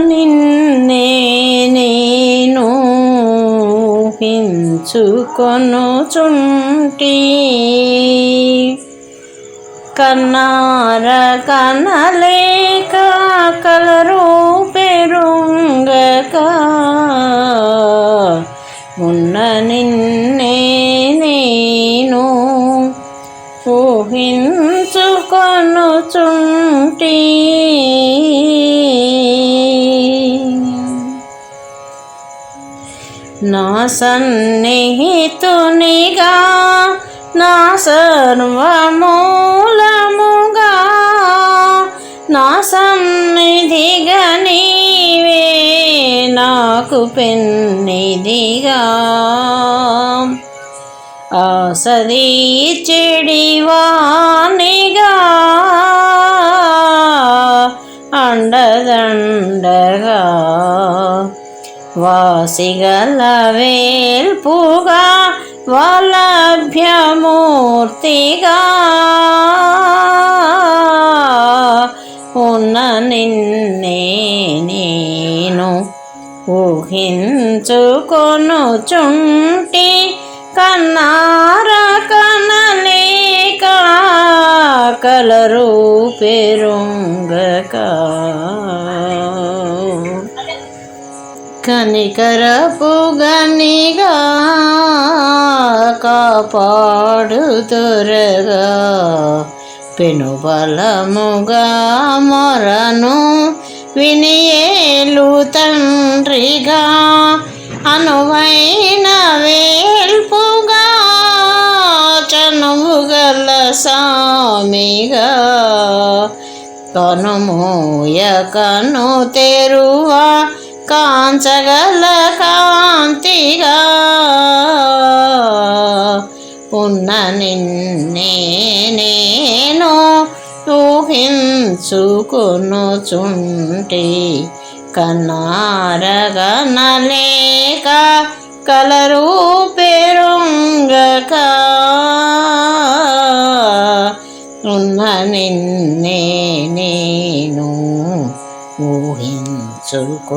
నిన్నే నేను హించుకొనుచుంటి కన్నార కనలేక కలరు పెరుంగక ఉన్న నిన్నే నేను ఊహించుకొనుచుంటి నా సన్నిహితునిగా నా సర్వమూలముగా నా సన్నిధిగా నీవే నాకు పెన్నిదిగా ఆసది చెడివానిగా అండదండ వాసిగల వేల్పుగా వలభ్యమూర్తిగా. ఉన్న నిన్నే నేను ఊహించుకొనుచుంటి కన్నార కనలేక కలరు పెరుంగక. కనికరపు గనిగా కాపాడు తురగా పెనుబలముగా మొరను వినియేలు తండ్రిగా. అనువైన వేల్పుగా చనువుగల సామిగా. కనుమూయ కను తెరువా కాంచగల కాంతిగా ఉన్న నిన్నే నేను ఊహించుకొనుచుంటి కన్నారగనలేక కలరు పెరుంగక ఉన్న నిన్నే ఊహించుకొనుచుంటి.